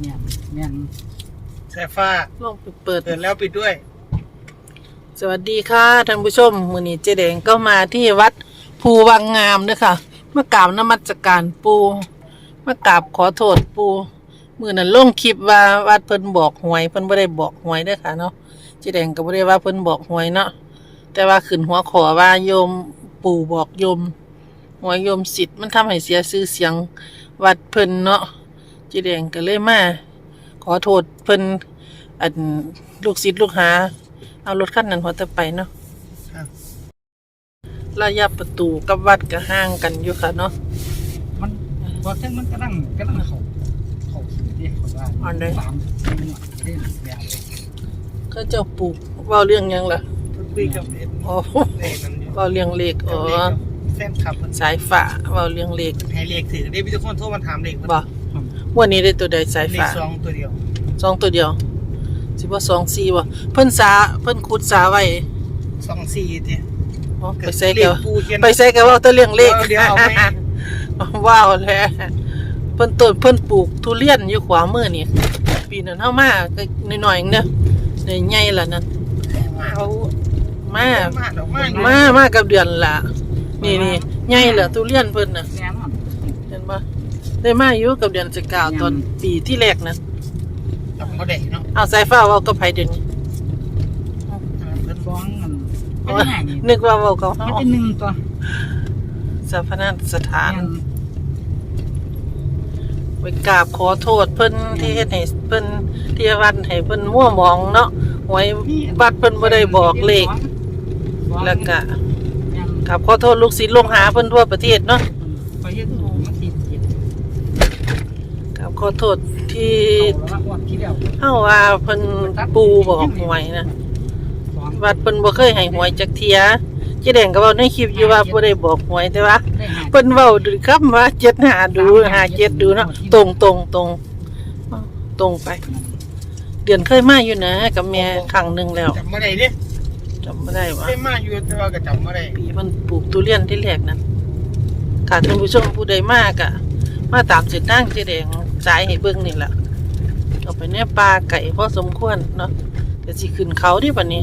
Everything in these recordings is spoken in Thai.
เนี่ยเนี่ยสายฟ้าลองไปเปิด เปิดแล้วปิดด้วย สวัสดีค่ะท่านผู้ชมมือนี้เจแดงก็มาที่วัดภูวังงามเด้อค่ะมากราบนมัสการปูมากราบขอโทษปูมือนั้นลงคลิปว่าวัดเพิ่นบอกหวยเพิ่นบ่ได้บอกหวยเด้อค่ะเนาะเจแดงก็บ่ได้ว่าเพิ่นบอกหวยเนาะแต่ว่าขึ้นหัวขอว่าโยมปู่บอกโยมหวยโยมสิทธิ์มันทำให้เสียชื่อเสียงวัดเพิ่นเนาะเจแดงก็เลยมาขอโทษเพิ่นอันลูกศิษย์ลูกหา เอารถคันนั้นพอจะไปเนาะระยะประตูกับวัดก็ห่างกันอยู่ค่ะเนาะมันพอเส้นมันกำลังกำลังเขาเขาสุดที่คนว่าสามหน่วยเล่นยาวก็เจ้าปลูกว้าเรื่องยังล่ะคุยกับเอ็ดอ๋อเลขนั้นอยู่เว้าเรื่องเลขอ๋อแฟนคลับสายฟ้าว้าเรื่องเลขให้เลขถือได้พี่ทุกคนโทรมาถามเลขมันบ่ วันนี้ได้ตัวใดสายเลขฟ้าสองตัวเดียวสองตัวเดียวสิบ่สองสี่บ่เพิ่นสาเพิ่นขุดสาไว้สองสี่ทีอ๋อไปใส่แก้วปูเขียนไปใส่แก้วเว้าแตัวเรื่องเลขเดี๋ยวเอาไปว้าวแหล้วเพิ่นต้นเพิ่นปลูกทุเรียนอยู่ขวามือนี่ปีนั้นเฮามาก็น้อยๆเองเด้อได้ใหญ่แล้วนั่นเอามามาดอกไม้มามากับเดือนละนี่นี่ใหญ่เหรอทุเรียนเพิ่นน่ะ แน่นอน เห็นปะ ได้มาอยู่กับเดือนสกาวตอนปีที่แรกนะจำเขาได้เนาะเอาสายฟ้าเว้ากับไผเดี๋ยวนี้เพิ่นฟ้องมันอ๋เป็อนยังไงนี่นึกว่าเว้ากับมันเฮาเป็นหนึ่งตัวสาพนสถานไปกราบขอโทษเพิ่นที่เฮ็ดให้เพิ่นที่วัดให้เพิ่นมั่วหมองเนาะหวยวัดเพิ่นบ่ได้บอกเลขแล้วก็กราบขอโทษลูกศิษย์ลูกหาเพิ่นทั่วประเทศเนาะไปยืดหนูมาทีเจ็ด กราบข อโทษที่เขาแล้วว่าที่เดียวเฮาว่าเพิ่นปูบอกหวยนะสองวัดเพิ่นบ่เคยให้หวยจักเทียเจ๊แดงก็เว้าในคลิปอยู่ว่าบ่ได้บอกหวยแต่ว่าได้หาเพิ่นเว้าดูคำว่า75ดู57ดูเนาะตรงตรงตรงตรงไป เดือนเคยมาอยู่นะกับแม่ครั้งหนึงแล้วจำไม่ได้เด้จำบ่ได้ว่าได้มาอยู่แต่ว่าก็จำไม่ได้ปีมันปลูกทุเรียนที่แรกนั้นค่ะท่านผู้ชมผู้ใดมากอะ มาตามเส้นทางเจ๊แดงสายให้เบิ่งนี่ล่ะเอาไปในป่าไก่พอสมควรเนาะแต่สิขึ้นเขาที่บัดนี้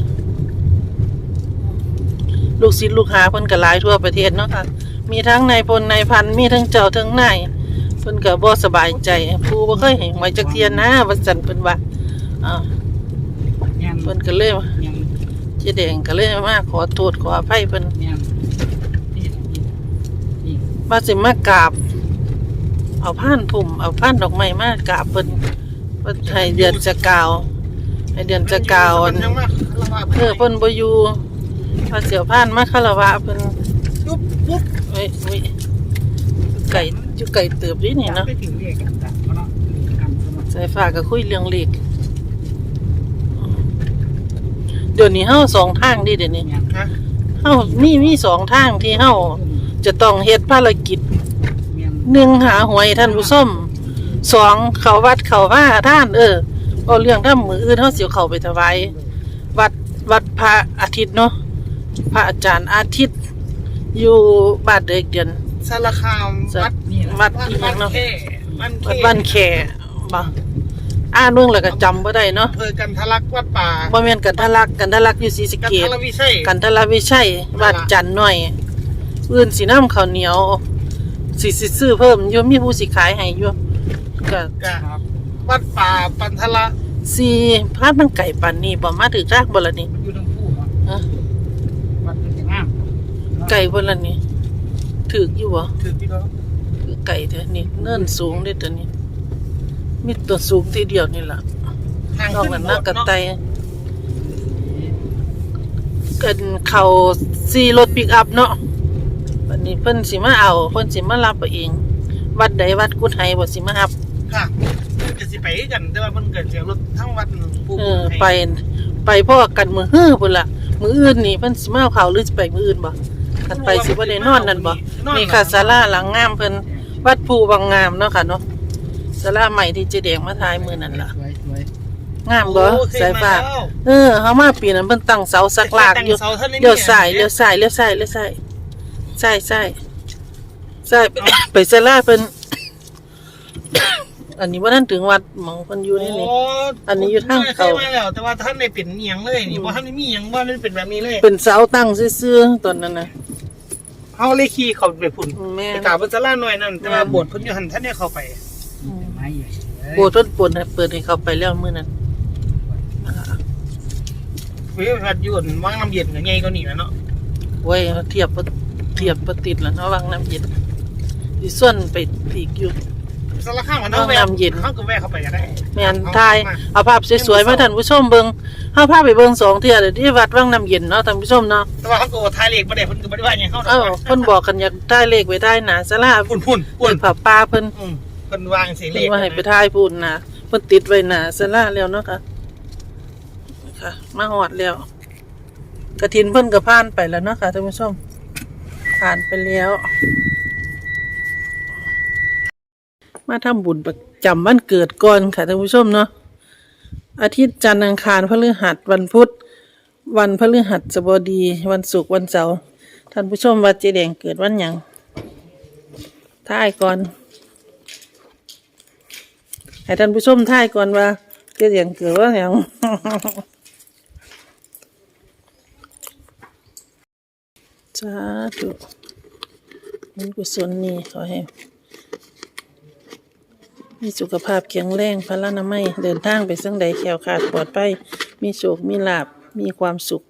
ลูกศิษย์ลูกหาเพิ่นก็หลายทั่วประเทศเนาะค่ะ มีทั้งนายพลนายพันมีทั้งเจ้าทั้งนายเพิ่นก็บ่สบายใจผู้บ่เคยเห็นหวยจักเทียนนะว่าซั่นเพิ่นว่าอ่าเนี่ยเพิ่นก็เลยเนี่ยเจ๊แดงก็เลยมาขอโทษขออภัยเพิ่นเนี่ยนี่นี่นี่ว่าสิมากราบ เอาผ้านพุ่มเอาผ้านดอกไม้มากราบเพิ่นว่าให้เดือนจะกาวให้เดือนจะกาวมันยังมาละว่าเออเพิ่นบ่อยู่ว่าเสียวผ้านมาคารวะเพิ่นปุ๊บปุ๊บเอ้ยอุ้ยไก่อยู่ไก่เติบนี่นี่เนาะ ไปถึงเรียกกันแต่เนาะกันสมัครสายฟ้าก็คุยเรื่องเลขเดี๋ยวนี้เฮาสองทางดิเดี๋ยวนี้เนี่ยฮะเฮามีมีสองทางที่เฮาจะต้องเฮ็ดภารกิจเนี่ย หนึ่งหาหวยท่านผู้ชมสองเขาวัดเขาว่าท่านเออเอาเรื่องถ้ามืออื่นเฮาสิเข้าไปถวายวัดวัดพระอาทิตย์เนาะพระอาจารย์อาทิตย์ อยู่บ้านเด็กเดือนสารคามวัดนี่แหละวัดวัดอีหบ้ายังนเนาะแค่บ้านวัดแค่บ้านแขบ่อ่านเบิ่งแล้วก็จำบ่ได้เนาะอำเภอกันทะลักวัดป่าบ่แม่นกันทะลักกันทะลักอยู่ศรีสะกันเกษทะลักวิเศษกันทะลักวิชัยบ้านจันทน์น้อย อื่นสิน้ำข้าวเหนียว สิสิซื้อเพิ่มอยู่มีผู้สิขายให้อยู่ก็กะครับวัดป่าปันทะละสีพาดมันไก่ปันนี่บ่มาถึงรากบ่ละนี่มันอยู่ทั้งคู่เนาะฮะวัดเป็นอย่างงามไก่บ่ละนี่ถึกอยู่บ่ถือพี่น้องคือไก่แท้นี่เนินสูงเด้อตัวนี้ มีตัวสูงทีเดียวนี่ล่ะทางนอกขึ้นนั้นโบน่าสถ์กระเนาะไตเกินเขาซีรถปิกอัพเนาะวั นนี้เพิ่นสิมาเอาเพิ่นสิมารับเอาเอง วัดใดวัดกุดไห้บ่สิมารับค่ะจะสิไปกันแต่ว่ามันเกิดเสียงรถทั้งวัดปูเอปูอให้ไปไปพ่อกันมือฮื้อพุ่นล่ะ มืออื่นนี่เพิ่นสิมาเอาข้าวหรือสิไปมืออื่นบ่กันไปสิบ่ได้นอนนั่นบ่นี่ค่ะศาลาหลังงามเพิ่นวัดภูวังงามเนาะค่ะเนาะศาลาใหม่ที่เจแดงมาทายมือนั่นล่ะ สวยสวยงามบ่โอ้เคสายฟ้า มแล้วเออเฮามาปีนั้นเพิ่นตั้งเสาสักลากอยู่แต่งเสาท่านนี่เลี้ยวซ้ายเลี้ยวซ้ายเลี้ยวซ้ายเลี้ยวซ้าย ซ้ายซ้ายซ้ายไปไปศาลาเพิ่นอันนี้ว่าท่านถึงวัดหมองคนอยู่นี่นี่ อันนี้อยู่ทางเคเขายมาแล้วแต่ว่าท่านในเป็นเนียงเลยนี่ว่าท่านไม่มีหยังว่ามันเป็นแบบนี้เลยเป็นเสาตั้งซื่อๆตอนนั้นนะเขาเลยขี่เขาไปพุ่นแม่ไปกราบพระสลาหน่อยนั่นแต่ว่าโบสถ์เพิ่นอยู่หันท่านได้เข้าไปไม้ใหญ่เลยโบสถ์เพิ่นปนให้เปิดให้เขาไปแล้วมื้อนั้นเฮ้ยพัดยวนว่างน้ำเย็นกับไงก็นี่แหล้วเนาะ ไว้เทียบบ่เทียบบ่ติดแล้วเนาะวังน้ำเย็นสิส่วนไปอีกอยู่ สารข้างมันเอาว่างน้ำเย็น เขาก็แวะเข้าไปก็ได้แม่นทายเอาภาพสวยๆมาท่านผู้ชมเบิ่งเฮาพาไปเบิ่งสองเที่ยเดี๋ยวที่วัดวังน้ำเย็นเนาะท่านผู้ชมเนาะแต่ว่าเขาก็ทายเลขบ่ได้เพิ่นก็บ่ได้ว่าหยังเขาดเอ้าเพิ่นบอกกันอยากได้เลขไว้ได้หนาศาลาพุ่นพุ่นเพิ่พุ่นนผับป้าเพิ่นอืมเพิ่นวางเสียเลเพิ่นขว่าให้ไปทายพูนนะเพิ่นติดไว้หนาศาลาแล้วเนาะค่ะค่ะ มาฮอดแล้วกระถินเพิ่นก็ผ่านไปแล้วเนาะค่ะท่านผู้ชม ผ่านไปแล้ว มาทำบุญประจำวันเกิดก่อนค่ะท่านผู้ชมเนาะอาทิตย์จันทร์อังคารพฤหัสวันพุธ วันพฤหัสบดี วันศุกร์วันเสาร์ท่านผู้ชมว่าเจแดงเกิดวันหยังท่ายก่อนให้ท่านผู้ชมท่ายก่อนว่าเจแดงเกิดวันหยัง สาธุบุญกุศลนี่ขอให้ มีสุขภาพแข็งแรงพละนามัยเดินทางไปซึ่งใดแขวขาดปลอดภัยมีโชค มีลาบมีความสุข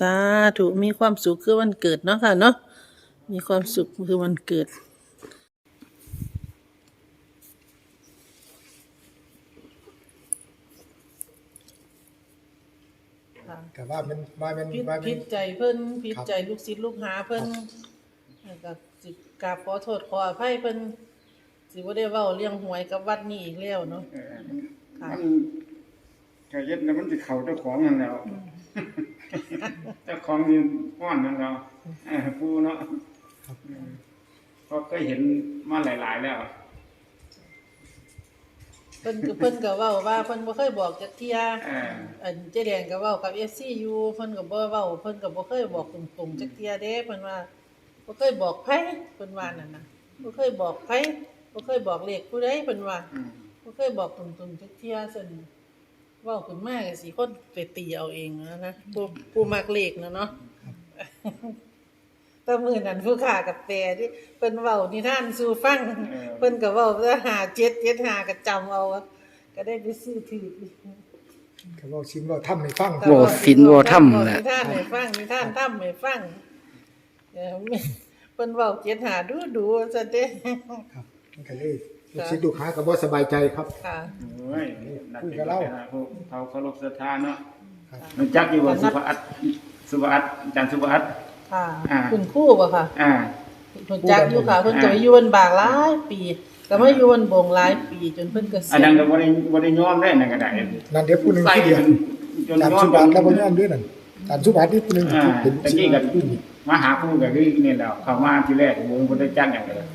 สาธุ มีความสุขคือวันเกิดเนาะค่ะเนาะมีความสุขคือวันเกิด ก็ว่ามันว่ามันพิษว่ามัพิน ษใจเพิ่นพิษครับใจลูกศิษย์ลูกหาเพิ่นแล้วก็สิกราบขอโทษขออภัยเพิ่นสิบ่ได้เว้าเรื่องหวยกับวัดนี้อีกแล้วเนาะเออค่ะมันก็เย็ดแล้วมันสิเข้าเจ้าของนั่นแหล้ว เจ้าของนี่ฮ้อนนั่นแหล้วเออปูเนาะเออเพราะเคยเห็นมาหลาย ๆ แล้ว เพิ่นก็เพิ่นก็เว้าว่าเพิ่นบ่เคยบอกจักเที่ยเอออันเจ๊แดงก็เว้ากับ FC อยู่เพิ่นก็บ่เว้าเพิ่นก็บ่เคยบอกตรงๆจักเที่ยเด้เพิ่นว่าบ่เคยบอกไผเพิ่นว่านั่นน่ะบ่เคยบอกไผบ่เคยบอกเลขผู้ใดเพิ่นว่าอืมบ่เคยบอกตรงๆจักเที่ยซั่นเว้าขึ้นมาก็สิคนไปตีเอาเองนะนะผู้ผู้มักเลขนะเนาะ แต่มื้อนั้นผู้ค้ากับแปรที่เพิ่นเว้านิทานสู่ฟังเพิ่นก็เว้าว่าหา7 7 5ก็จำเอาก็ได้ไปซื้อถือก็บอกชิมเราทำให้ฟังโว้สินโว้ถ้ำแหละนิทานให้ฟังนิทานถ้ำให้ฟังเออแม่เพิ่นเว้าเกียรติหาดูดูซะเด้ครับมันก็เลยลูกศิษย์ลูกหาก็บ่สบายใจครับค่ะโอ้ยนักคุยเรีกัยบนเราพวกเขาเคารพศรัทธาเนาะครับมันจักอยู่ว่าสุภาอัตสุภาอัตอาจารย์สุภาอัต ค่ะอ่า คุณครู่บ่ค่ะอ่า เพิ่นจักอยู่ค่ะเพิ่นก็ไปอยู่บนบากหลายปีก็มาอยู่บนบงหลายปีจนเพิ่นเกษีอันยนั้นณก็บ่ได้บ่ได้ยอมได้นั่นก็ได้นั่นเดี๋ยวผู้หนึงใส่ที่เดียวจนตามยอสุมบานแล้วบ่ยอมด้วยนั่นตามสุบานนี่ผู้หนึงอ่าเป็นตะกี้ก็มาหาครูก็คือนี่แหล้วเข้ามาที่แรกบ่บ่ได้จักหยังเลย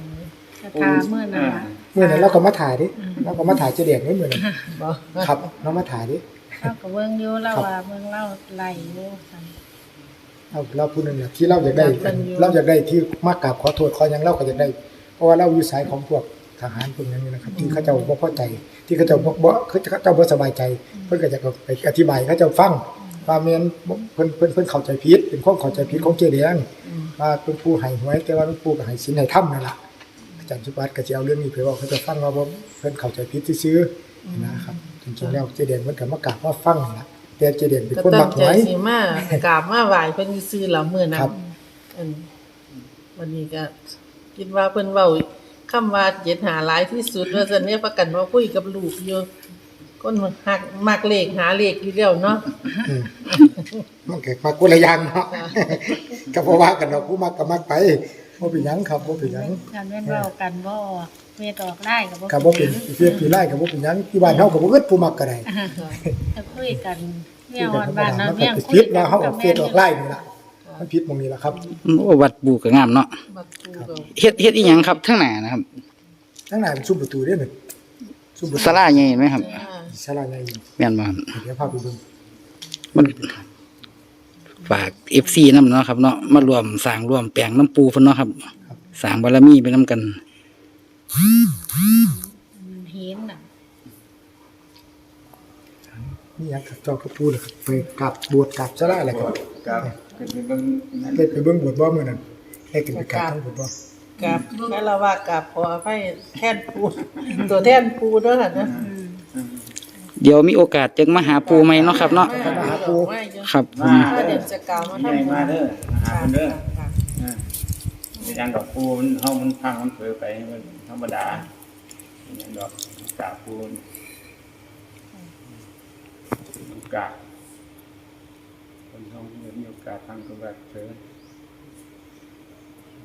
คาเมื่อนั้นล่ะเมื่อนั้นเราก็มาถ่ายดิเราก็มาถ่ายเจเดียงไว้เมื่อนั้นบ่ครับเรามาถ่ายดิ เราก็เบิ่งอยู่แล้วครับว่าเบิ่งเล่าไหลอยู่ซั่น เราเราผู้หนึงเนี่ยที่เราอยากได้เราอยากได้ที่มากราบขอโทษขอหยังเราก็อยากได้ เพราะว่าเราอยู่สายของพวกทหารพวกนั้นนี่นะครับ ที่เขาเจ้าบ่พอใจ ที่เขาเจ้าบ่บ่เขาเจ้าบ่สบายใจ เพิ่นก็จะไปอธิบายเขาเจ้าฟังว่าแม่นเพิ่นเพิ่นเพิ่นเข้าใจผิดเป็นความเข้าใจผิดของเจเดียงว่าเป็นผู้ให้หวยแต่ว่าเป็นผู้ก็ให้ศีลให้ธรรมนั่นล่ะอาจารย์สุภัฒน์ก็สิเอาเรื่องนี้ไปเว้าเขาจะฟังว่าบ่เพิ่นเข้าใจผิดซื่อๆนะครับจริงๆแล้วเจเดียงมันก็มากราบมาฟังนั่นล่ะ แต่เจเดียงเป็นก็คนตั้มังกหใจวยสิมากราบมาไหว้เพิ่นซื่อๆแล้วมื้อนั้ครันบ อันวันนี้ก็คิดว่าเพิ่นเว้าคำว่าเจ็ดหาหลายที่สุดว่าซั่นเนี่ยประกันว่าคุยกับลูกอยู่คนหักมักเลขหาเลขอยู่แล้วเนาะอืมมันก็มาคนละอย่างเนาะ ก็บ่ว่ากันดอกผู้มักก็มักไปบ่เป็นหยังครับบ่เป็นหยังกันแม่นเว้ากันบ่ เวทออกได้ก็บ่ก็บ่เป็นเพียผีไล่ก็บ่เป็นหยังที่บ้านเฮาก็บ่อึดผู้มักก็ได้จะคุยกันเมียที่ฮเป็อนดธรรมบ้านดาเนาะมันเมียก็คุผิยดว่าเฮาออกเฟซออกไลน์นี่ล่ะมันผิดหม่องนี้ล่ะครับโอ้วัดปูก็งามเนาะบักปูก็เฮ็ดเฮ็ดอีหยังครับทั้งหน้านะครับทั้งหน้าเป็นซุ้มประตูเด้อนี่ซุ้มประตูศาลาใหญ่ไหมครับอ่าศาลาใหญ่อยู่แม่นบ่ครับเดี๋ยวพาไปเบิ่งมันฝาก FC นำเนาะครับเนาะมารวมสร้างรวมแปลงน้ำปูเพิ่นเนาะครับสร้างบารมีไปนํกัน มันเห็นน่ะนี่อยากกับจอกระพูเลยไปกลับบวชกลับจะละอะไรกันครับเปเบื้ไปเบิ่งบวชบ่เมื่อนั้นให้กินไปกลับทั้งบวชบ่กับแม่ละว่ากับพอไปแทนปูตัวแท่นปูด้วยค่นะเดี๋ยวมีโอกาสจึงมาหาปูไหมเนาะครับเนาะหาปูครับมาเดี๋ยวจะกล่าวมาทำมาเด้อมาหาเด้อ เป็นอย่างดอกปูมันเฮามันพังมันเผลอไปมันธรรมดาเป็นอย่างดอกกาบปูนโอกาสคนเฮามีโอกาสทางก็แบบเผลอ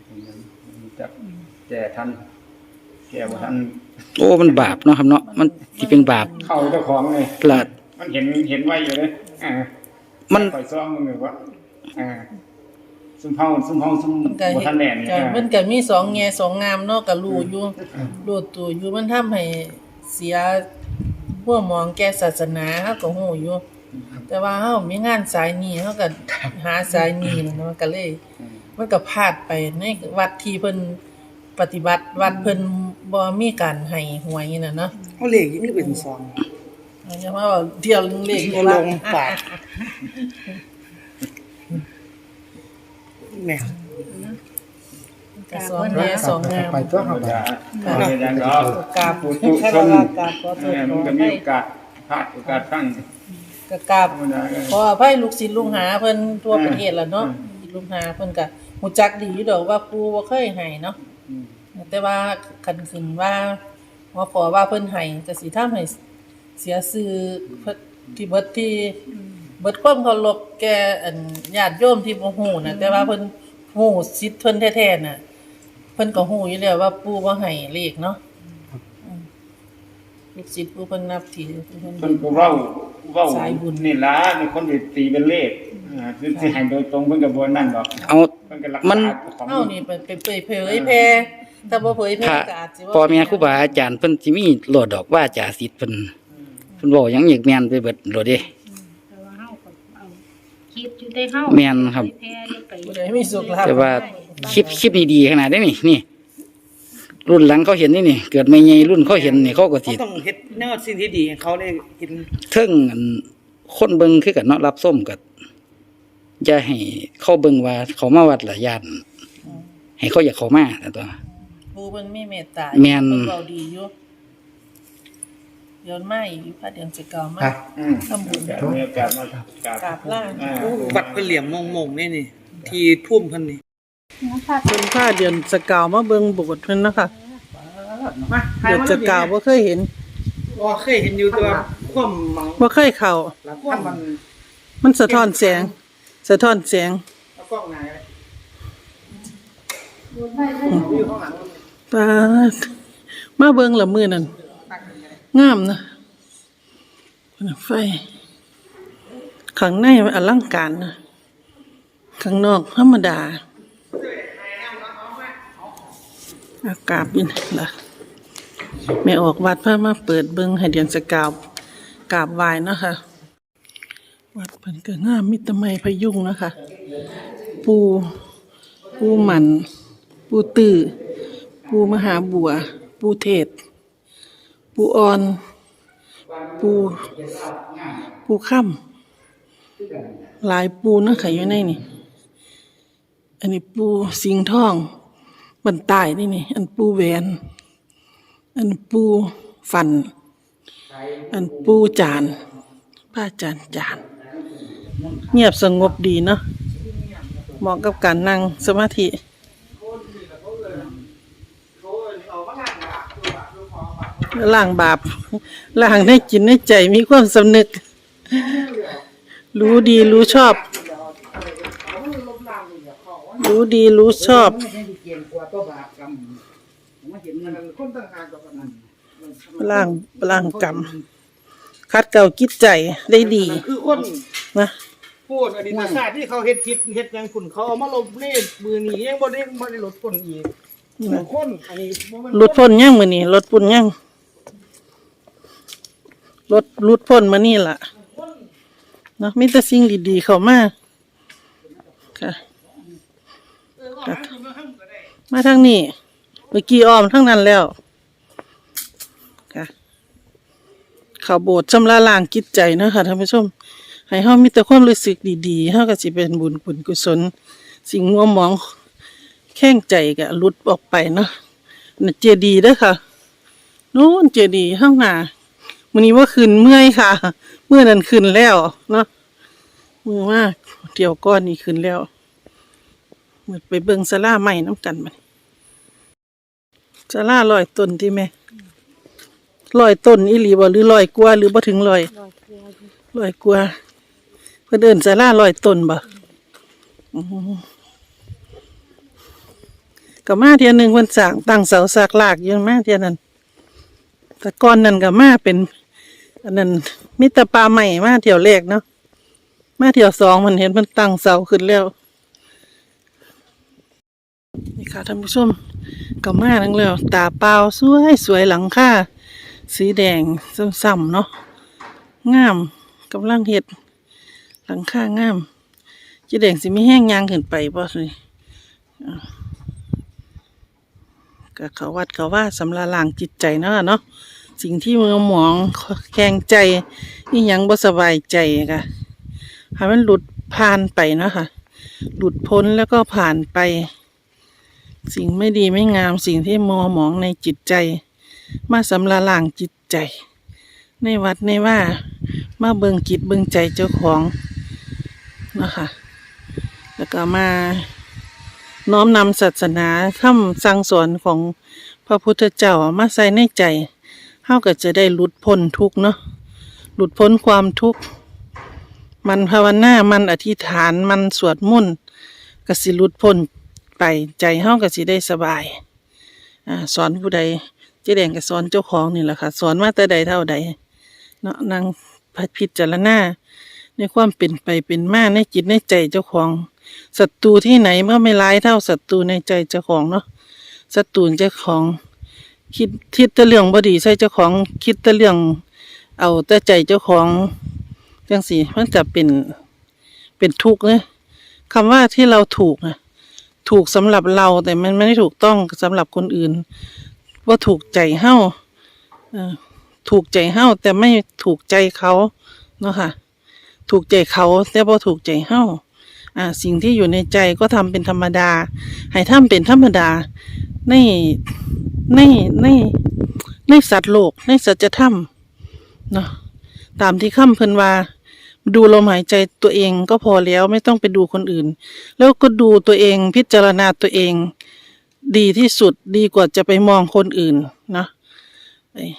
เป็นอย่างมันจะแก่ทันแก่บ่ทันโอ้มันบาปเนาะครับเนาะมันที่เป็นบาปเข้าเจ้าของเลยละมันเห็นเห็นไว้อยู่เลยอ่ามันปล่อยซ้อมมึงเลยว่าอ่า ซุ่มเฮาซุ่มเฮาซุ่มมันก็บ่เห็ทันแน่นี่ก็อ่ามันก็มีสองแง่สองงามเนาะก็รู้อยู่รู้ตัวอยู่มันทำให้เสียพวกมองแก่ศาสนาเฮาก็ฮู้อยู่แต่ว่าเฮามีงานสายนี้เฮาก็หาสายนี้นะมันก็เลย มันก็พลาดไปในวัดที่เพิ่นปฏิบัติวัดเพิ่นบ่มีการให้หวยน่ะเนาะเขาเลขนี่เป็นสอง อย่ามาว่าเที่ยวเลขบ่ลงปาก แม่ก็สองแง่สองงามไปตัวเฮาธรรมไปดาเป็นอย่างดอกกราบผู้ทุกแค่ชนว่ากราบขอโทษเนี่ยขมัอนก็อมีภัยโอกาสพลาดโอกาสตั้งก็กราบธรรมดาก็ขออภัยลูกศิษย์ลูกหาเพิ่นทั่วประเทศล่ะเนาะลูกหาเพิ่นก็ฮู้จักดีอยู่ดอกว่าปู่บ่เคยให้เนาะอืมแต่ว่าคันขึ้นว่าว่าขอว่าเพิ่นให้ก็สิทำให้เสียชื่อเพิ่นที่เบิดที่ เบิดความเคารพแก่อันญาติโยมที่บ่ฮู้น่ะแต่ว่าเพิ่นฮู้สิทธิ์เพิ่นแท้ๆน่ะ เพิ่นก็ฮู้อยู่แล้วว่าปู่บ่ให้เลขเนาะอืมลูกศิษย์ผู้เพิ่นนับถือผู้เพิ่นเพิ่นก็เว้าเว้าสายบุญ นี่ล่ะเป็นคนที่ตีเป็นเลขอ่าคือสิให้โดยตรงเพิ่นก็บ่นั่นดอกเอา เพิ่นก็รักมัษานของเฮานี่เป็นเป็นเผยเผยแพร่ถ้าบ่เผยแพพร่ระก็อาจสิว่าพ่อแม่ครูบาอาจารย์เพิ่นสิมีโลดดอกว่าจาสิทธิ์เพิ่นเพิ่นเว้าหยังอีกแม่นไปเบิดโลดเด้ แต่ว่าเฮาก็เอา คิดอยู่ได้เฮาแม่นครับไปแพ้อยู่ไปบ่ได้มีสุขลาภ แต่ว่าคลิปคลิปนี้ดีขนาดนี้นี่นี่ รุ่นหลังเขาเห็นนี่นี่ เกิดไม่ใหญ่รุ่นเขาเห็นนี่เขาก็สิเขาต้องเฮ็ดแนวสิ่งที่ดีให้เขาได้เห็นเทิงอันคนเบิ่งคือกันเนาะรับส้มก็อย่าให้เขาเบิ่งว่าเขามาวัดละย่านให้เขาอยากเข้ามาแต่ตัวผู้เพิ่นมีเมตตาแม่น เพิ่นเว้าดีอยู่ ย้อนมาอีกอยู่พระเดือนสิเก่ามาไปอืมทำบุญก็มีโอกาสมากราบกราบลาอ่าวัดเพิ่นเหลี่ยมมงๆนี่นี่ที่ทุ่มเพิ่นนี่เพิ่นพาเดือนสกาวมาเบิ่งโบสถ์เพิ่นนะคะมาเดือนสกาวบ่เคยเห็นบ่เคยเห็นอยู่ตัวความมังบ่เคยเข้าความมันมันสะท้อนแสง สะท้อนแสงเอากล้องหน้าเลยอยู่ข้างหลังปาดมาเบิ่งละมื้อนั้น งามนะไฟข้างในมันอลังการนะข้างนอกธรรมดา อากาศเป็นละแม่ออกวัดเพามาเปิดเบิงให้เดือนสกาวกราบไหว้เนะคะวัดเพิ่นก็งามมิตรไมพยุงนะคะ ปูปูหมัน ปูตื้อปูมหาบัว ปูเทศ ปูอ่อน ปูปูค่ำหลายปูนาะค่ะอยู่ในนี่ อันนี้ปูสิงทองบันตายนี่นี่ อันปูแหวน อันปูฟัน อันปูจานป้าจานจาน เงียบสงบดีเนาะเหมาะกับการนั่งสมาธิ ล้างบาปล้างในจิตในใจมีความสำนึก รู้ดีรู้ชอบ รู้ดีรู้ชอบล้างล้างกรรมคัดเก่ากิจใจได้ดีคือคนนะพูดอดีตศาสตร์ที่เขาเฮ็ดผิดเฮ็ดหยังคุณเขาเอามาลบเล่มือนี้ยังบ่ได้บ่ได้ลดคนอีกคนอันนี้บ่แม่นหลุดพ้นยังมือนี่รถปุ่นยัง รถหลุดพ้นมานี่ล่ะเนาะมีแต่สิ่งดีๆเข้ามาค่ะมาทางนี้เมื่อกี้อ้อมทั้งนั้นแล้วค่ะเข้าโบสถ์ชำระล้างจิตใจนะคะท่านผู้ชม ให้เฮามีแต่ความรู้สึกดีๆเฮาก็สิเป็นบุญบุญกุศล สิ่งมัวหมองแข้งใจก็หลุดออกไปเนาะน่ะเจดีย์เด้อค่ะ นู้นเจดีย์ข้างหน้า มื้อนี้ว่าขึ้นเมื่อยค่ะ เมื่อนั้นขึ้นแล้วเนาะมือว่าเดี๋ยวก้อนนี้ขึ้นแล้วมือไปเบิ่งศาลาใหม่น้ำกันบัดศาลาร้อยต้นที่แม่ร้อยต้นอีหลีบ่หรือร้อยกว่าหรือบ่ถึงร้อยรอยกลืออยู่ร้อยกว่าเพิ่นเดินสาราร้อยต้นบ่อืมก็มาเที่ยหนึ่งเพิ่นสร้างตั้งเสาสากลากอยู่มาเทียนั้นแต่ก่อนนั้นก็มาเป็น อันนั้นมิตรปลาใหม่มาเที่ยวแรกเนาะมาเที่ยวสองมันเห็นมันตั้งเสาขึ้นแล้ว นี่ค่ะท่านผู้ชมก็มาทั้งแล้ว ตาเปล่าสวยสวยหลังค่าสีแดงซ้ำๆเนาะงามกำลังเห็ด หลังค่างามจีแดงสิไม่แห้งยางขึ้นไปบ่เลยอ่าก็เขาวัดเขาว่าสำราลางจิตใจเนาะเนาะ สิ่งที่มือหมองแขงใจนี่ยังบ่สบายใจค่ะให้มันหลุดผ่านไปนะค่ะหลุดพ้นแล้วก็ผ่านไป สิ่งไม่ดีไม่งามสิ่งที่มัวหมองในจิตใจ มาสำราลางจิตใจ ในวัดในว่า มาเบิงจิตเบิงใจเจ้าของนะคะแล้วก็มาน้อมนำศาสนาคำสั่งสอนของพระพุทธเจ้ามาใส่ในใจ เฮาก็จะได้หลุดพ้นทุกเนาะหลุดพ้นความทุกข์มันภาวนา มันอธิษฐาน มันสวดมนต์ก็สิหลุดพ้นไปใจเฮาก็สิได้สบายอ่าสอนผู้ใดเจ๊แดงก็สอนเจ้าของนี่แหละค่ะ สอนมาแต่ใดเท่าใดเนาะนางพิจารณาในความเป็นไปเป็นมาในจิตในใจเจ้าของศัตรูที่ไหนเมื่อไม่ร้ายเท่าศัตรูในใจเจ้าของเนาะศัตรูเจ้าของ คิดคิดแต่เรื่องบดีใส่เจ้าของคิดแต่เรื่อง เอาแต่ใจเจ้าของจังสีมันจะเป็นเป็นทุกข์เลยคำว่าที่เราถูกนะถูกสำหรับเราแต่มันไม่ได้ถูกต้องสำหรับคนอื่น ว่าถูกใจเฮ้าถูกใจเฮาแต่ไม่ถูกใจเขาเนาะค่ะ ถูกใจเขาแต่พอถูกใจเฮา อ่าสิ่งที่อยู่ในใจก็ทำเป็นธรรมดา ให้ทำเป็นธรรมดา ในในในในสัตว์โลก ในสัจธรรมเนาะตามที่ข้าเพิ่นว่า ดูลมหายใจตัวเองก็พอแล้วไม่ต้องไปดูคนอื่น แล้วก็ดูตัวเองพิจารณาตัวเอง ดีที่สุดดีกว่าจะไปมองคนอื่นเนาะเอ้ย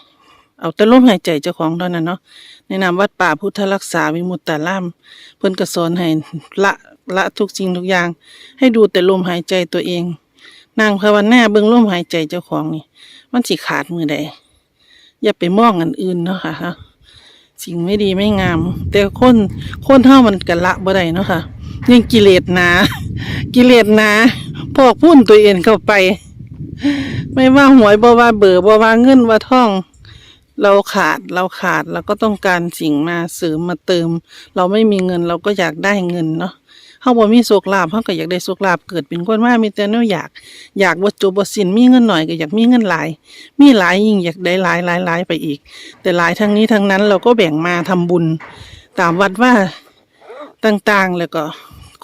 เอาแต่ลมหายใจเจ้าของเท่านั้นเนาะในนามวัดป่าพุทธรักษาวิมุตตารามเพิ่นก็สอนให้ละ ละทุกสิ่งทุกอย่าง ให้ดูแต่ลมหายใจตัวเอง นางภาวนาเบิ่งลมหายใจเจ้าของนี่ มันสิขาดมือใดอย่าไปมองอันอื่นเนาะค่ะฮะสิ่งไม่ดีไม่งาม แต่คนคนเท่ามันกันละบ่ได้เนาะค่ะยังกิเลสหนา กิเลสหนาพอกพุ่นตัวเองเข้าไป ไม่ว่าหวยบ่ว่าเบอร์บ่ว่าเงินว่าทอง เราขาดเราขาดเราก็ต้องการสิ่งมาเสริมมาเติม เราไม่มีเงินเราก็อยากได้เงินเนาะ เฮาบ่มีโชคลาภเฮาก็อยากได้โชคลาภเกิดเป็นคนมามีแต่แนวอยาก อยากบ่จบบ่สิ้นมีเงินหน่อยก็อยากมีเงินหลาย มีหลายยิ่งอยากได้หลายหลายหลายไปอีก แต่หลายทั้งนี้ทั้งนั้นเราก็แบ่งมาทำบุญ ตามวัดว่าต่างๆแล้วก็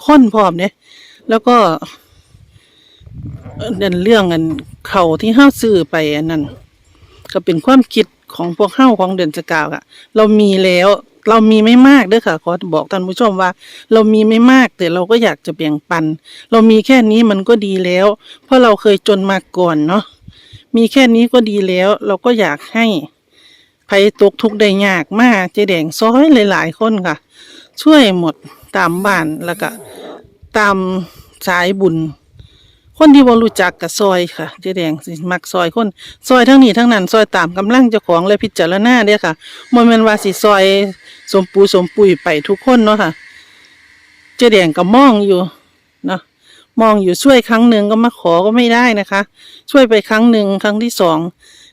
ค้นพร้อมเนี่ยแล้วก็เอ่อเรื่องอันเขาที่เฮาซื้อไปอันนั้นก็เป็นความคิดของพวกเฮ้าของเดือนสกาวอะเรามีแล้ว เรามีไม่มากเด้อค่ะขอบอกท่านผู้ชมว่า เรามีไม่มากแต่เราก็อยากจะแบ่งปัน เรามีแค่นี้มันก็ดีแล้ว เพราะเราเคยจนมาก่อนเนาะมีแค่นี้ก็ดีแล้ว เราก็อยากให้ใครตกทุกข์ได้ยากมากเจแดงซ้อยหลาย ๆ คนค่ะ ช่วยหมดตามบ้านแล้วก็ตามสายบุญ คนที่บ่รู้จักกับซอยค่ะ เจแดงสิมักซอยคน ซอยทั้งนี้ทั้งนั้น ซอยตามกำลังเจ้าของและพิจารณาเด้อค่ะบ่แม่นว่าสิซอย สมปูสมปุยไปทุกคนเนาะค่ะ เจ๊แดงก็มองอยู่เนาะมองอยู่ช่วยครั้งหนึ่งก็มาขอก็ไม่ได้นะคะ ช่วยไปครั้งหนึ่งครั้งที่สอง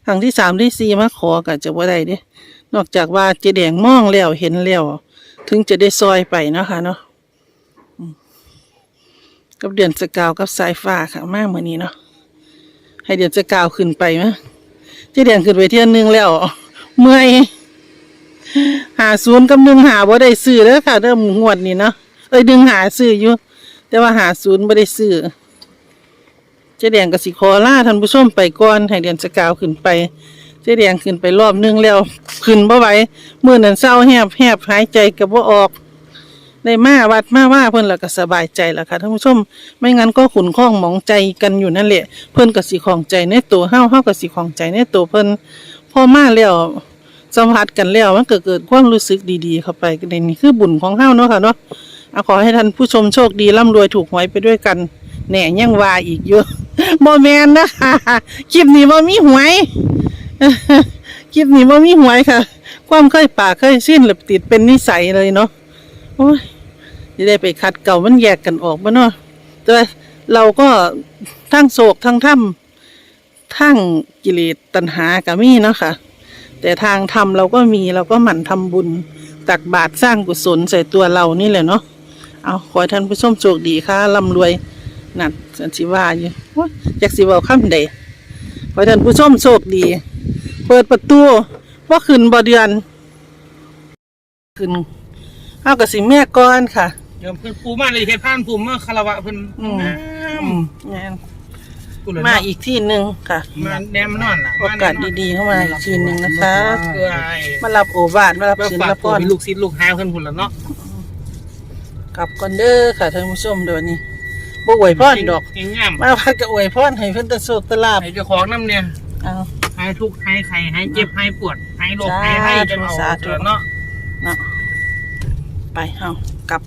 ครั้งที่สามที่สี่มาขอก็จะบ่ได้เด้นอกจากว่าเจ๊แดงมองแล้วเห็นแล้วถึงจะได้ซอยไปเนาะค่ะเนาะกับเดือนสกาวกับสายฟ้าค่ะมากเหมือนนี้เนาะให้เดือนสกาวขึ้นไปมะที่เดือนขึ้นไปเที่ยนึงแล้วเมื่อย หาศูนย์กับหนึ่งหาบ่ได้ซื้อเด้อค่ะ เริ่มงวดนี้เนาะเอ้ยหนึ่งหาซื้ออยู่ แต่ว่าหาศูนย์บ่ได้ซื้อเจ๊แดงก็สิขอลาท่านผู้ชมไปก่อนให้เดือนสกาวขึ้นไปเจ๊แดงขึ้นไปรอบนึงแล้วขึ้นบ่ไหวมื้อนั้นเศร้าแหบแหบหายใจก็บ่ออกได้มาวัดมาว่าเพิ่นแล้วก็สบายใจแล้วค่ะท่านผู้ชม ไม่งั้นก็ขุนข้องหมองใจกันอยู่นั่นแหละ เพิ่นก็สิของใจในตัวเฮาเฮาก็สิของใจในตัวเพิ่นพอมาแล้ว สัมผัสกันแล้วมันก็เกิดความรู้สึกดีๆ เข้าไปก็นี่คือบุญของเฮาเนาะค่ะเนาะเอาขอให้ท่านผู้ชมโชคดีร่ำรวยถูกหวยไปด้วยกันแหน่ยังว่าอีกเยอะบ่แมนนะคะคลิปนี้บ่มีหวยคลิปนี้บ่มีหวยค่ะ ความเคยปากเคยสิ้นหลับติดเป็นนิสัยเลยเนาะโอ้ยจะได้ไปคัดเก่ามันแยกกันออกมาเนาะแต่เราก็ทั้งโศกทั้งถ้ำทั้งกิเลสตัณหาก็มีเนาะค่ะ แต่ทางธรรมเราก็มีเราก็หมั่นทำบุญ ตักบาตรสร้างกุศลใส่ตัวเรานี่แหละเนาะเอาขอให้ท่านผู้ชมโชคดีค่ะร่ำรวยนั่นสันสิว่าอยู่โอ๊ยอยากสิเว่าคำใดขอให้ท่านผู้ชมโชคดี เปิดประตูว่าขึ้นบ่เดือนขึ้นเอากับสิแม่ก่อนค่ะเดี๋ยวเพิ่นปูมาเลยเฮ็ดผ่านภูมิมาคารวะเพิ่นอืมอืมงาน กูเลยมาเนาะอีกที่หนึ่งค่ะ มาแนมนอนล่ะโอกาสดีๆเข้ามาอีกทีหนึ่งนะคะๆเพื่อให้มารับโอวาทมารับเพื่อศีลฝากรับพตัวรเป็นลูกศิษย์ลูกหาเพิ่นพุ่นล่ะเนาะกลับก่อนเด้อค่ะท่านผู้ชมเดี๋ยวนี้บ่อวยพรดอกเงงามมาพักก็อวยพรให้เพิ่นแตะโชคแตะลาบให้เจ้าของน้ำเนี่ยเอา หายทุกข์หายไข้หายเจ็บหายปวดหายโรคหายไข้จนเอาสาธุเนาะ เนาะไปเฮากลับ